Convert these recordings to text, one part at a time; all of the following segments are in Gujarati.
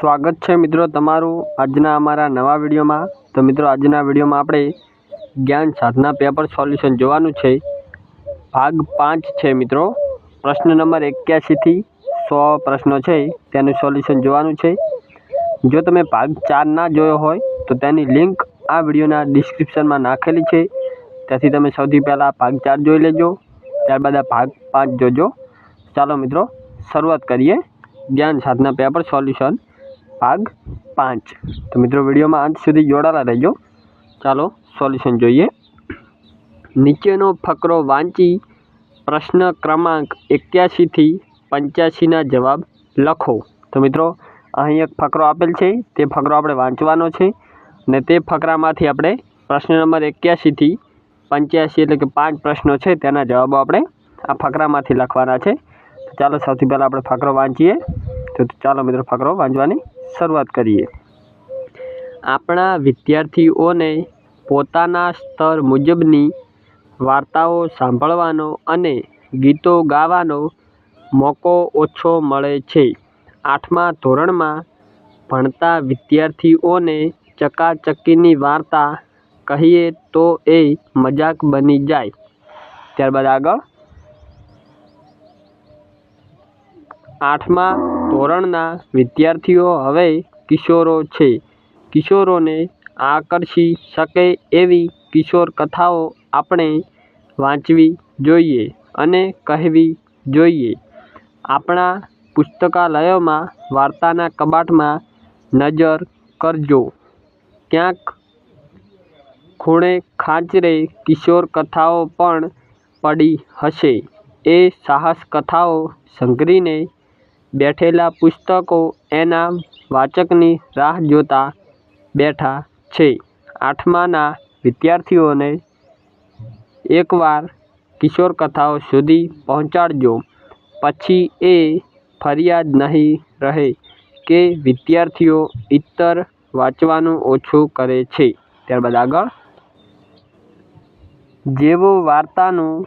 સ્વાગત છે મિત્રો તમારું આજના અમારા નવા વિડીયોમાં. તો મિત્રો આજના વિડીયોમાં આપણે જ્ઞાન સાધના પેપર સોલ્યુશન જોવાનું છે. ભાગ પાંચ છે મિત્રો. પ્રશ્ન નંબર એક્યાસીથી સો પ્રશ્નો છે. તેનું સોલ્યુશન જોવાનું છે. જો તમે ભાગ ચાર ના જોયો હોય, તો તેની લિંક આ વિડીયોના ડિસ્ક્રિપ્શનમાં નાખેલી છે. ત્યાંથી તમે સૌથી પહેલાં ભાગ ચાર જોઈ લેજો. ત્યારબાદ આ ભાગ પાંચ જોજો. ચાલો મિત્રો, શરૂઆત કરીએ. જ્ઞાન સાધના પેપર સોલ્યુશન. ભાગ પાંચ. તો મિત્રો, વિડીયોમાં અંત સુધી જોડાયેલા રહેજો. ચાલો, સોલ્યુશન જોઈએ. નીચેનો ફકરો વાંચી પ્રશ્ન ક્રમાંક એક્યાસીથી પંચ્યાસીના જવાબ લખો. તો મિત્રો, અહીં એક ફકરો આપેલ છે. તે ફકરો આપણે વાંચવાનો છે. અને તે ફકરામાંથી આપણે પ્રશ્ન નંબર એક્યાસીથી પંચ્યાસી એટલે કે પાંચ પ્રશ્નો છે, તેના જવાબો આપણે આ ફકરામાંથી લખવાના છે. ચાલો, સૌથી પહેલાં આપણે ફકરો વાંચીએ. તો ચાલો મિત્રો, ફકરો વાંચવાની શરૂઆત કરીએ. આપણા વિદ્યાર્થીઓને પોતાના સ્તર મુજબની વાર્તાઓ સાંભળવાનો અને ગીતો ગાવાનો મોકો ઓછો મળે છે. આઠમા ધોરણમાં ભણતા વિદ્યાર્થીઓને ચકાચકીની વાર્તા કહીએ તો એ મજાક બની જાય. ત્યારબાદ આગળ. આઠમા ધોરણના વિદ્યાર્થીઓ હવે કિશોરો છે. કિશોરોને આકર્ષી શકે એવી કિશોર કથાઓ આપણે વાંચવી જોઈએ અને કહેવી જોઈએ. આપણા પુસ્તકાલયોમાં વાર્તાના કબાટમાં નજર કરજો. ક્યાંક ખૂણે ખાંચરે કિશોર કથાઓ પણ પડી હશે. એ સાહસ કથાઓ સંઘરીને બેઠેલા પુસ્તકો એના વાચકની રાહ જોતા બેઠા છે. આઠમાના વિદ્યાર્થીઓને એકવાર કિશોર કથાઓ સુધી પહોંચાડજો. પછી એ ફરિયાદ નહીં રહે કે વિદ્યાર્થીઓ ઇતર વાંચવાનું ઓછું કરે છે. ત્યારબાદ આગળ. જેવું વાર્તાનું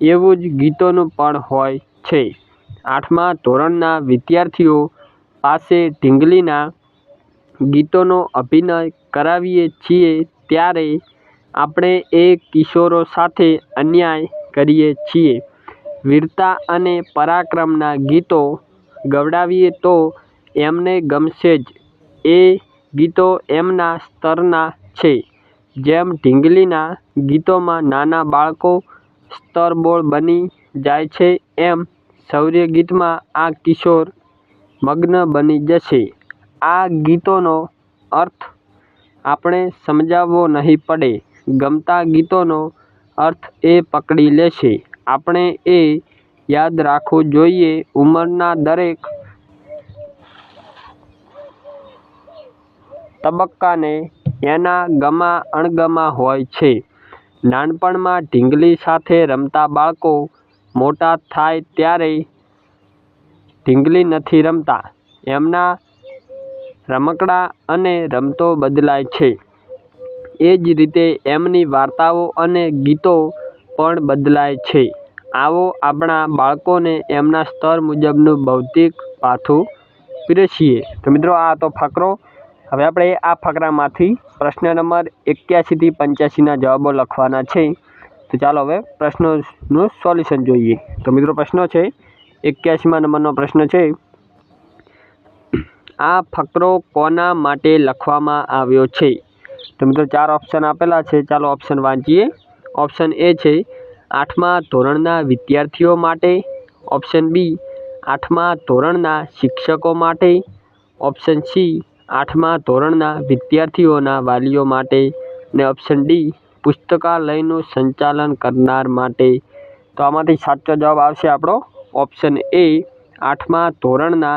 એવું જ ગીતોનું પણ હોય છે. આઠમા ધોરણના વિદ્યાર્થીઓ પાસે ઢીંગલીના ગીતોનો અભિનય કરાવીએ છીએ ત્યારે આપણે એ કિશોરો સાથે અન્યાય કરીએ છીએ. વીરતા અને પરાક્રમના ગીતો ગવડાવીએ તો એમને ગમશે જ. એ ગીતો એમના સ્તરના છે. જેમ ઢીંગલીના ગીતોમાં નાના બાળકો સ્તરબોળ બની જાય છે, એમ શૌર્ય ગીતમાં આ કિશોર મગ્ન બની જશે. આ ગીતોનો અર્થ આપણે સમજાવવો નહીં પડે. ગમતા ગીતોનો અર્થ એ પકડી લેશે. આપણે એ યાદ રાખવું જોઈએ. ઉંમરના દરેક તબક્કાને એના ગમા અણગમા હોય છે. નાનપણમાં ઢીંગલી સાથે રમતા બાળકો મોટા થાય ત્યારે ઢીંગલી નથી રમતા. એમના રમકડાં અને રમતો બદલાય છે. એ જ રીતે એમની વાર્તાઓ અને ગીતો પણ બદલાય છે. આવો આપણા બાળકોને એમના સ્તર મુજબનું ભૌતિક પાથું પીરસીએ. તો મિત્રો, આ તો ફકરો. હવે આપણે આ ફકરામાંથી પ્રશ્ન નંબર એક્યાસીથી પંચ્યાસીના જવાબો લખવાના છે. તો ચાલો હવે પ્રશ્નોનું સોલ્યુશન જોઈએ. તો મિત્રો પ્રશ્નો છે, એક્યાસીમાં નંબરનો પ્રશ્ન છે, આ ફકરો કોના માટે લખવામાં આવ્યો છે? તો મિત્રો ચાર ઓપ્શન આપેલા છે, ચાલો ઓપ્શન વાંચીએ. ઓપ્શન એ છે, આઠમા ધોરણના વિદ્યાર્થીઓ માટે. ઓપ્શન બી, આઠમા ધોરણના શિક્ષકો માટે. ઓપ્શન સી, આઠમા ધોરણના વિદ્યાર્થીઓના વાલીઓ માટે. અને ઓપ્શન ડી પુસ્તકાલયનું સંચાલન કરનાર માટે. તો આમાંથી સાચો જવાબ આવશે આપણો ઓપ્શન એ આઠમા ધોરણના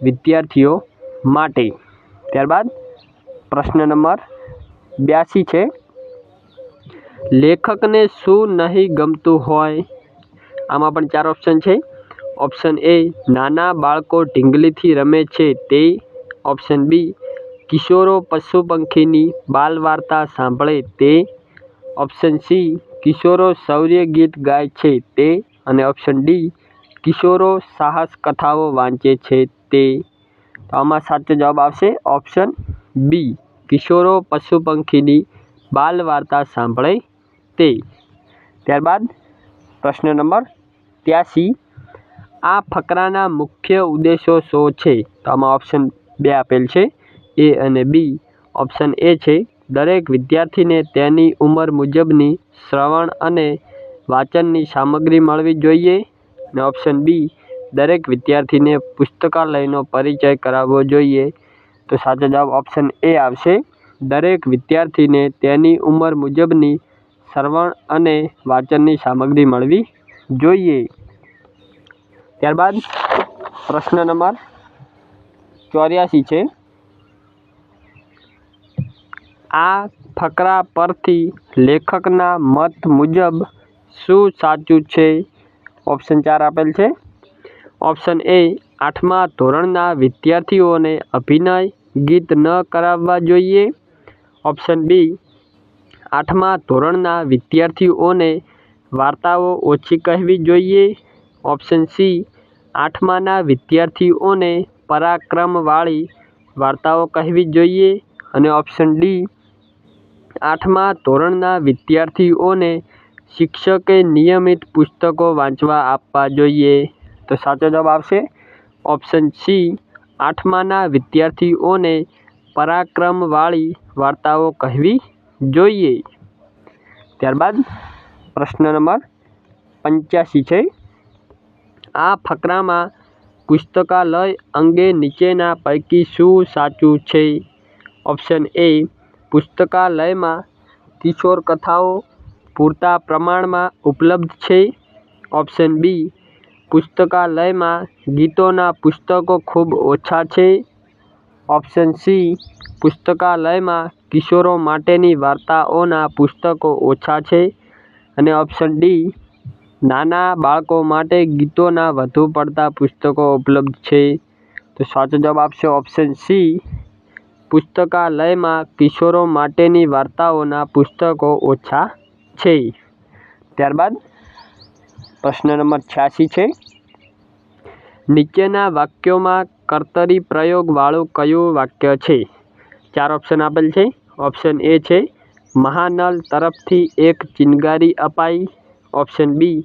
વિદ્યાર્થીઓ માટે. ત્યારબાદ પ્રશ્ન નંબર બ્યાસી છે, લેખકને શું નહીં ગમતું હોય? આમાં પણ ચાર ઓપ્શન છે. ઓપ્શન એ નાના બાળકો ઢીંગલીથી રમે છે તે. ઓપ્શન બી કિશોરો પશુ પંખીની બાલ વાર્તા સાંભળે તે. ઓપ્શન સી કિશોરો શૌર્ય ગીત ગાય છે તે અને ઓપ્શન ડી કિશોરો સાહસ કથાઓ વાંચે છે તે. તો આમાં સાચો જવાબ આવશે ઓપ્શન બી કિશોરો પશુ પંખીની બાલ વાર્તા સાંભળે તે. ત્યારબાદ પ્રશ્ન નંબર ત્યાસી, આ ફકરાના મુખ્ય ઉદ્દેશો શું છે? તો આમાં ઓપ્શન બે આપેલ છે એ અને બી ઓપ્શન એ છે દરેક વિદ્યાર્થીને તેની ઉંમર મુજબની શ્રવણ અને વાંચનની સામગ્રી મળવી જોઈએ અને ઓપ્શન બી દરેક વિદ્યાર્થીને પુસ્તકાલયનો પરિચય કરાવવો જોઈએ. તો સાચો જવાબ ઓપ્શન એ આવશે. દરેક વિદ્યાર્થીને તેની ઉંમર મુજબની શ્રવણ અને વાંચનની સામગ્રી મળવી જોઈએ. ત્યારબાદ પ્રશ્ન નંબર ચોર્યાસી છે. આ ફકરા પરથી લેખકના મત મુજબ શું સાચું છે? ઓપ્શન ચાર આપેલ છે. ઓપ્શન એ આઠમા ધોરણના વિદ્યાર્થીઓને અભિનય ગીત ન કરાવવા જોઈએ. ઓપ્શન બી આઠમા ધોરણના વિદ્યાર્થીઓને વાર્તાઓ ઓછી કહેવી જોઈએ. ઓપ્શન સી આઠમાના વિદ્યાર્થીઓને પરાક્રમવાળી વાર્તાઓ કહેવી જોઈએ. અને ઓપ્શન ડી આઠમા ધોરણના વિદ્યાર્થીઓને શિક્ષકે નિયમિત પુસ્તકો વાંચવા આપવા જોઈએ. તો સાચો જવાબ આવશે ઓપ્શન સી, આઠમાના વિદ્યાર્થીઓને પરાક્રમવાળી વાર્તાઓ કહેવી જોઈએ. ત્યારબાદ પ્રશ્ન નંબર પંચ્યાસી છે, આ ફકરામાં પુસ્તકાલય અંગે નીચેના પૈકી શું સાચું છે? ઓપ્શન એ પુસ્તકાલયમાં કિશોર કથાઓ પૂરતા પ્રમાણમાં ઉપલબ્ધ છે? ઓપ્શન બી, પુસ્તકાલયમાં ગીતોના પુસ્તકો ખૂબ ઓછા છે. ઓપ્શન સી, પુસ્તકાલયમાં કિશોરો માટેની વાર્તાઓના પુસ્તકો ઓછા છે. અને ઓપ્શન ડી, નાના બાળકો માટે ગીતોના વધુ પડતા પુસ્તકો ઉપલબ્ધ છે. તો સાચો જવાબ આપશે ઓપ્શન સી પુસ્તકાલયમાં કિશોરો માટેની વાર્તાઓના પુસ્તકો ઓછા છે. ત્યારબાદ પ્રશ્ન નંબર છ્યાસી છે. નીચેના વાક્યોમાં કર્તરી પ્રયોગવાળું કયું વાક્ય છે? ચાર ઓપ્શન આપેલ છે. ઓપ્શન એ છે. મહાનલ તરફથી એક ચિનગારી અપાઈ. ઓપ્શન બી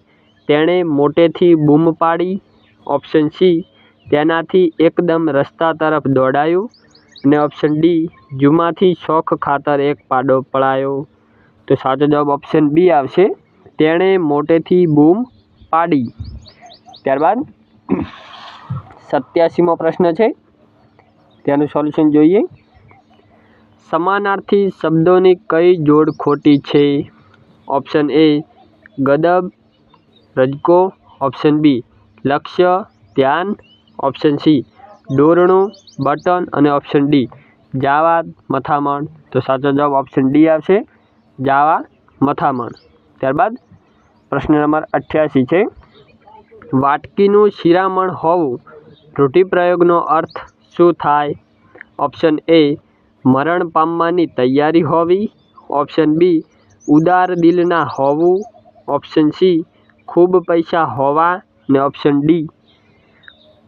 તેણે મોટેથી બૂમ પાડી. ઓપ્શન સી તેનાથી એકદમ રસ્તા તરફ દોડાયું. અને ઓપ્શન ડી જુમાથી શોખ ખાતર એક પાડો પડાયો. તો સાચો જવાબ ઓપ્શન બી આવશે. તેણે મોટેથી બૂમ પાડી. ત્યારબાદ સત્યાસીમો પ્રશ્ન છે. તેનું સોલ્યુશન જોઈએ. સમાનાર્થી શબ્દોની કઈ જોડ ખોટી છે? ઓપ્શન એ ગદબ. રજકો. ઓપ્શન બી લક્ષ્ય. ધ્યાન. ઓપ્શન સી દોરણું, બટન અને ઓપ્શન ડી. જાવા, મથામણ. તો સાચો જવાબ ઓપ્શન ડી આવશે. જાવા, મથામણ. ત્યારબાદ પ્રશ્ન નંબર અઠ્યાસી છે. વાટકીનું શિરામણ હોવું રૂઢિપ્રયોગનો અર્થ શું થાય? ઓપ્શન એ, મરણ પામવાની તૈયારી હોવી. ઓપ્શન બી, ઉદાર દિલના હોવું. ઓપ્શન સી, ખૂબ પૈસા હોવા. ને ઓપ્શન ડી,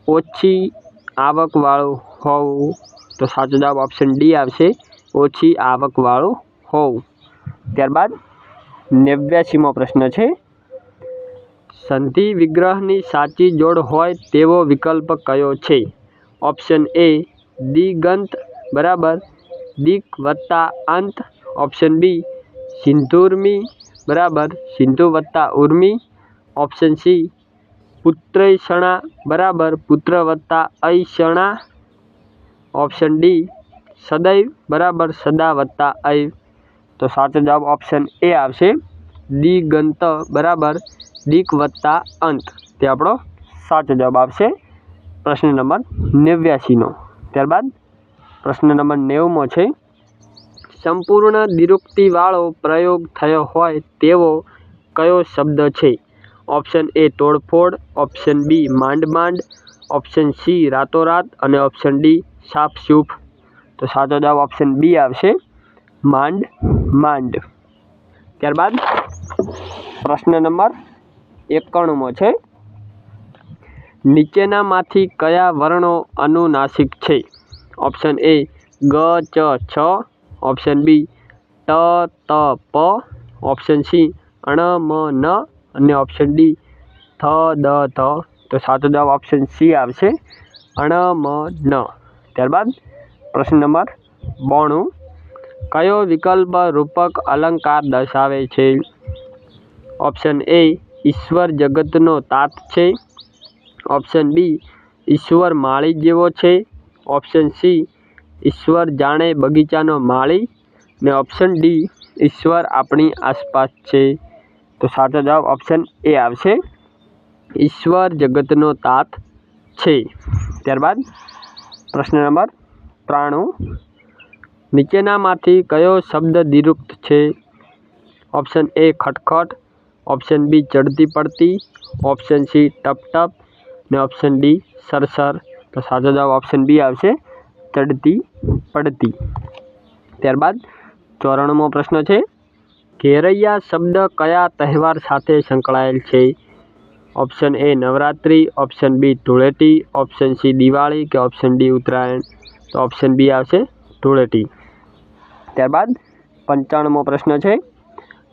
ઓછી આવકવાળું હોવું તો સાચો જવાબ ઓપ્શન ડી આવશે. ઓછી આવકવાળું હોવું ત્યારબાદ નેવ્યાસીમો પ્રશ્ન છે. સંધિ વિગ્રહની સાચી જોડ હોય તેવો વિકલ્પ કયો છે? ઓપ્શન એ દિગંત બરાબર. દિક વત્તા અંત. ઓપ્શન બી સિંધુર્મી બરાબર. સિંધુ વત્તા ઉર્મી. ઓપ્શન સી પુત્રૈષણા બરાબર પુત્ર વત્તા ઐષણા ઓપ્શન ડી સદૈવ બરાબર સદા વત્તા ऐ તો સાચો જવાબ ઓપ્શન એ આવશે. દિગંત બરાબર દિક વત્તા અંત. તે આપણો સાચો જવાબ આવશે. પ્રશ્ન નંબર નેવ્યાસીનો ત્યારબાદ પ્રશ્ન નંબર નેવમો છે. સંપૂર્ણ દિરુક્તિવાળો પ્રયોગ થયો હોય તેવો કયો શબ્દ છે? ઓપ્શન એ તોડફોડ. ઓપ્શન બી માંડ માંડ ઓપ્શન સી રાતોરાત. અને ઓપ્શન ડી સાફ સૂફ તો સાચો જવાબ ઓપ્શન બી આવશે. માંડ માંડ ત્યારબાદ, પ્રશ્ન નંબર એકાણુંમાં છે. નીચેનામાંથી કયા વર્ણો અનુનાસિક છે? ઓપ્શન એ ગ, ચ, છ. ઓપ્શન બી ટ, ત, પ. ઓપ્શન સી અણ મ, ન. અને ઓપ્શન ડી થ, દ થ તો સાચો જવાબ ઓપ્શન સી આવશે. અણ મ ન ત્યારબાદ પ્રશ્ન નંબર બોણું. કયો વિકલ્પ રૂપક અલંકાર દર્શાવે છે? ઓપ્શન એ ઈશ્વર જગતનો તાત છે. ઓપ્શન બી ઈશ્વર માળી જેવો છે. ઓપ્શન સી ઈશ્વર જાણે બગીચાનો માળી. ને ઓપ્શન ડી ઈશ્વર આપણી આસપાસ છે. તો સાચો જવાબ ઓપ્શન એ આવશે. ઈશ્વર જગતનો તાત છે. ત્યારબાદ પ્રશ્ન નંબર ત્રાણું. નીચેનામાંથી કયો શબ્દ દિરુક્ત છે? ઓપ્શન એ ખટખટ ઓપ્શન બી ચડતી પડતી ઓપ્શન સી ટપ ટપ ને ઓપ્શન ડી સરસર. તો સાચો જવાબ ઓપ્શન બી આવશે, ચડતી પડતી. ત્યારબાદ ચોરાણુંમો પ્રશ્ન છે. ઘેરૈયા શબ્દ કયા તહેવાર સાથે સંકળાયેલ છે? Option A Navratri, option B Dhuleti, option C Diwali કે ઓપ્શન ડી ઉત્તરાયણ. તો ઓપ્શન બી આવશે ધૂળેટી. ત્યારબાદ પંચાણમો પ્રશ્ન છે.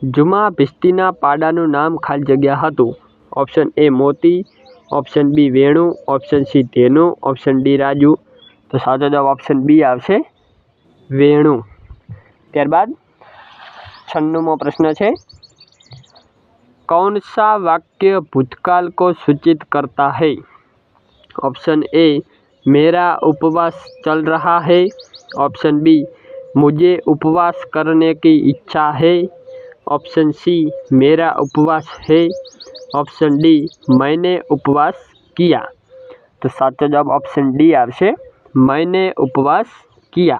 જુમા ભિસ્તીના પાડાનું નામ ખાલી જગ્યા હતું. ઓપ્શન એ મોતી, ઓપ્શન બી વેણુ, ઓપ્શન સી ધેનુ, ઓપ્શન ડી રાજુ. તો સાચો જવાબ ઓપ્શન બી આવશે વેણુ. ત્યારબાદ છન્નુમો પ્રશ્ન છે कौन सा वाक्य भूतकाल को सूचित करता है ऑप्शन ए मेरा उपवास चल रहा है ऑप्शन बी मुझे उपवास करने की इच्छा है ऑप्शन सी मेरा उपवास है ऑप्शन डी मैंने उपवास किया तो साचो जवाब ऑप्शन डी આવશે मैंने उपवास किया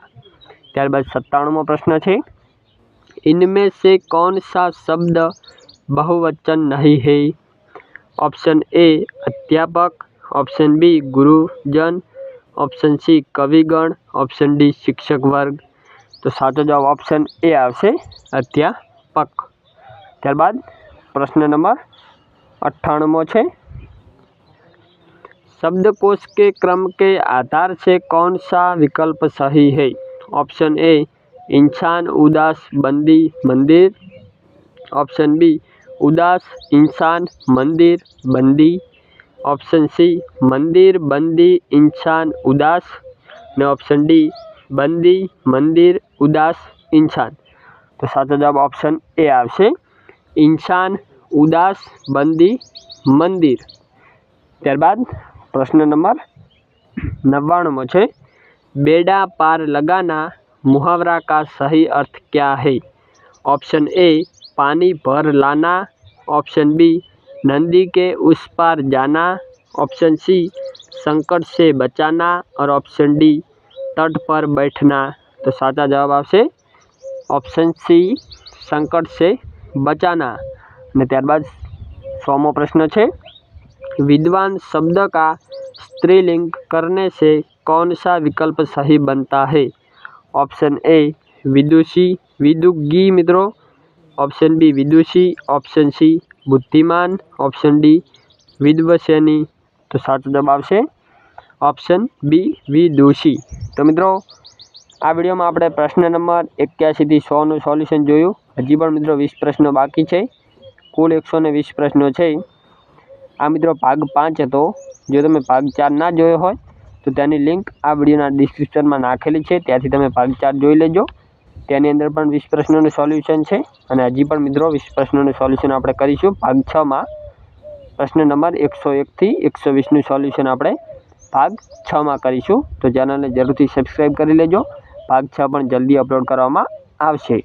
ત્યારબાદ સત્તાણુંમો પ્રશ્ન છે इनमें से कौन सा शब्द बहुवचन नहीं है ऑप्शन ए अध्यापक ऑप्शन बी गुरुजन ऑप्शन सी कविगण ऑप्शन डी शिक्षक वर्ग તો સાચો જવાબ ઓપ્શન એ આવશે અધ્યાપક ત્યારબાદ પ્રશ્ન નંબર અઠ્ઠાણુંમો છે शब्दकोश के क्रम के आधार से कौन सा विकल्प सही है ऑप्शन ए ઇન્સાન ઉદાસ બંદી મંદિર. ઓપ્શન બી ઉદાસ ઇન્સાન મંદિર બંદી. ઓપ્શન સી મંદિર બંદી ઇન્સાન ઉદાસ. ને ઓપ્શન ડી બંદી મંદિર ઉદાસ ઇન્સાન. તો સાચો જવાબ ઓપ્શન એ આવશે. ઇન્સાન ઉદાસ બંદી મંદિર. ત્યારબાદ પ્રશ્ન નંબર નવ્વાણુંમાં છે. બેડા પાર લગાના मुहावरा का सही अर्थ क्या है ऑप्शन ए पानी भर लाना ऑप्शन बी नंदी के उस पार जाना ऑप्शन सी संकट से बचाना और ऑप्शन डी तट पर बैठना तो साचा जवाब આવશે ऑप्शन सी संकट से बचाना અને ત્યારબાદ સોમો પ્રશ્ન છે विद्वान शब्द का स्त्रीलिंग करने से कौन सा विकल्प सही बनता है ઓપ્શન એ વિદુષી. વિદુગી મિત્રો. ઓપ્શન બી વિદુષી. ઓપ્શન સી બુદ્ધિમાન. ઓપ્શન ડી વિદવસેની તો સાચો જવાબ આવશે ઓપ્શન બી વિદુષી. તો મિત્રો, આ વિડીયોમાં આપણે પ્રશ્ન નંબર એક્યાસીથી સોનું સોલ્યુશન જોયું. હજી પણ મિત્રો વીસ પ્રશ્નો બાકી છે. કુલ એકસો ને વીસ પ્રશ્નો છે. આ મિત્રો ભાગ પાંચ હતો. જો તમે ભાગ ચાર ના જોયો હોય તો તેની લિંક આ વિડીયોના ડિસ્ક્રિપ્શનમાં નાખેલી છે. ત્યાંથી તમે ભાગ ચાર જોઈ લેજો. તેની અંદર પણ વીસ પ્રશ્નોનું સોલ્યુશન છે અને હજી પણ મિત્રો વીસ પ્રશ્નોનું સોલ્યુશન આપણે કરીશું. ભાગ છમાં પ્રશ્ન નંબર એકસો એકથી એકસો વીસનું સોલ્યુશન આપણે ભાગ છમાં કરીશું. તો ચેનલને જરૂરથી સબસ્ક્રાઈબ કરી લેજો. ભાગ છ પણ જલ્દી અપલોડ કરવામાં આવશે.